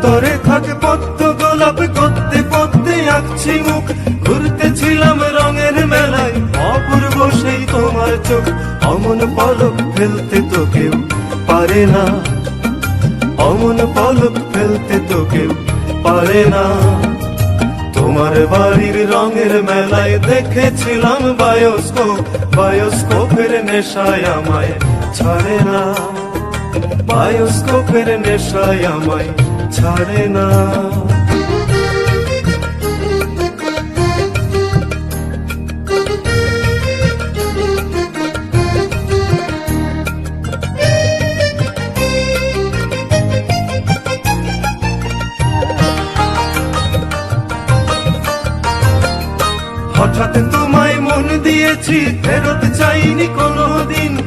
অন্তরে থাকে পদ্ম গোলাপ করতে করতে আঁকছি মুখ। ঘুরতেছিলাম রঙের মেলায়, অপূর্ব সেই তোমার চোখ। অমন পলক ফেলতে তো কেউ পারে না। অমন পলক ফেলতে তো কেউ পারে না। তোমার বাড়ির রঙের মেলায় দেখেছিলাম বায়োস্কোপ। বায়োস্কোপের নেশায় আমায় ছাড়ে না। বায়োস্কোপের নেশায় আমায় ছাড়ে না। হঠাৎ তোমায় মন দিয়েছি ফেরত চাইনি কোনোদিন।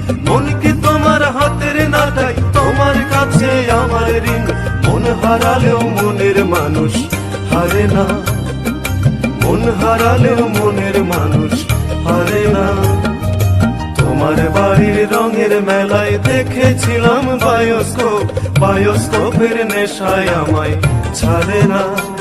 হারালেও মনের মানুষ হারে না। মন হারালেও মনের মানুষ হারে না। তোমার বাড়ির রঙের মেলায় দেখেছিলাম বায়োস্কোপ, বায়োস্কোপের নেশায় আমায় ছাড়ে না।